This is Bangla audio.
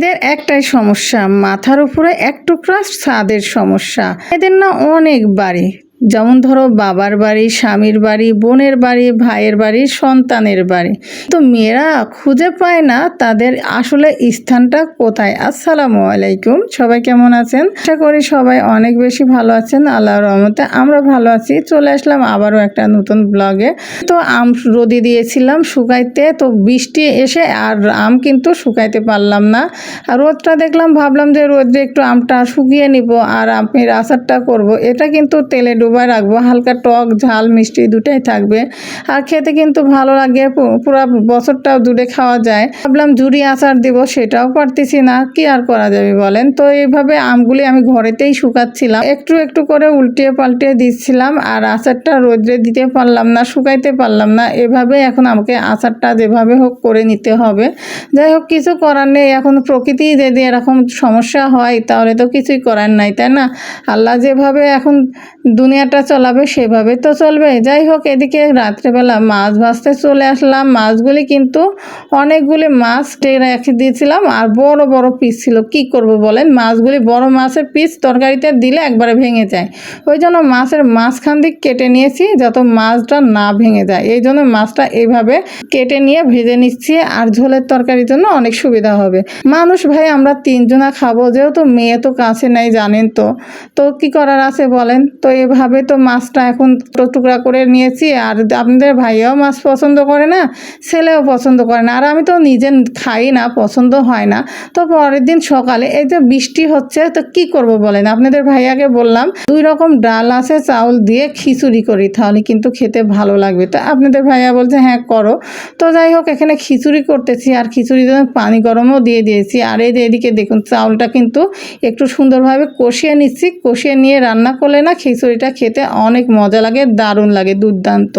মেয়েদের একটাই সমস্যা মাথার উপরে এক টুকরা ছাদের সমস্যা। এদের না অনেক বাড়ি। যেমন ধরো বাবার বাড়ি, স্বামীর বাড়ি, বোনের বাড়ি, ভাইয়ের বাড়ি, সন্তানের বাড়ি। তো মেয়েরা খুঁজে পায় না তাদের আসলে স্থানটা কোথায়। আসসালামু আলাইকুম, সবাই কেমন আছেন? আশা করি সবাই অনেক বেশি ভালো আছেন। আল্লাহ রহমতে আমরা ভালো আছি। চলে আসলাম আবারও একটা নতুন ব্লগে তো আম রোদি দিয়েছিলাম শুকাইতে, তো বৃষ্টি এসে আর আম কিন্তু শুকাইতে পারলাম না। আর রোদটা দেখলাম, ভাবলাম যে রোদে একটু আমটা শুকিয়ে নিব আর আমের আচারটা করব। এটা কিন্তু তেলে ডুবাই রাখব। হালকা টক, ঝাল, মিষ্টি দুটাই থাকবে। আর খেতে কিন্তু ভালো লাগে পুরো বছরটাও দূরে খাওয়া যায়। ভাবলাম ঝুরি আচার দিব, সেটাও পারতেছি না। কি আর করা যাবে বলেন? তো এইভাবে আমগুলি আমি ঘরেতেই শুকাচ্ছিলাম। একটু একটু করে উল্টিয়ে পাল্টিয়ে দিচ্ছিলাম, আর আচারটা রোদ্রে দিতে পারলাম না, শুকাইতে পারলাম না। এভাবে এখন আমাকে আচারটা যেভাবে হোক করে নিতে হবে। যাই হোক, কিছু করার নেই। এখন প্রকৃতি যদি এরকম সমস্যা হয়, তাহলে তো কিছুই করার নাই, তাই না? আল্লাহ যেভাবে এখন দুনিয়াটা চলাবে সেভাবে তো চলবে। যাই হোক, এদিকে রাত্রেবেলা মাছ ভাজতে চলে আসলাম। মাছগুলি কিন্তু অনেকগুলি মাছ রেখে দিয়েছিলাম আর বড় বড় পিস ছিল। কি করব বলেন? মাছগুলি বড় মাছের পিস তরকারিতে দিলে একবারে ভেঙে যায়। ওই জন্য মাছের মাঝখান দিক কেটে নিয়েছি যত মাছটা না ভেঙে যায়। এই জন্য মাছটা এইভাবে কেটে নিয়ে ভেজে নিচ্ছি আর ঝোলের তরকারির জন্য অনেক সুবিধা হবে। মানুষ ভাই, আমরা তিনজনা খাব। যেহেতু মেয়ে তো কাছে নেই, জানেন তো। তো কি করার আছে বলেন? তো এভাবে তো মাছটা এখন টুকরা করে নিয়েছি আর আপনাদের ভাইয়াও মাছ পছন্দ করে না, ছেলেও পছন্দ করে না। আর আমি তো নিজে খাই না, পছন্দ হয় না। তো পরের দিন সকালে এই যে বৃষ্টি হচ্ছে, তো কি করব বলেন? আপনাদের ভাইয়াকে বললাম, দুই রকম ডাল আছে, চাউল দিয়ে খিচুড়ি করি, তাহলে কিন্তু খেতে ভালো লাগবে। তো আপনাদের ভাইয়া বলছে হ্যাঁ করো। তো যাই হোক, এখানে খিচুড়ি করতেছি আর খিচুড়ির জন্য পানি গরমও দিয়ে দিয়েছি। আর এই যে এদিকে দেখুন, চাউলটা কিন্তু একটু সুন্দরভাবে কষিয়ে নিচ্ছি। কষিয়ে নিয়ে রান্না করলে না খিচুড়িটা খেতে অনেক মজা লাগে দারুণ লাগে দুর্দান্ত।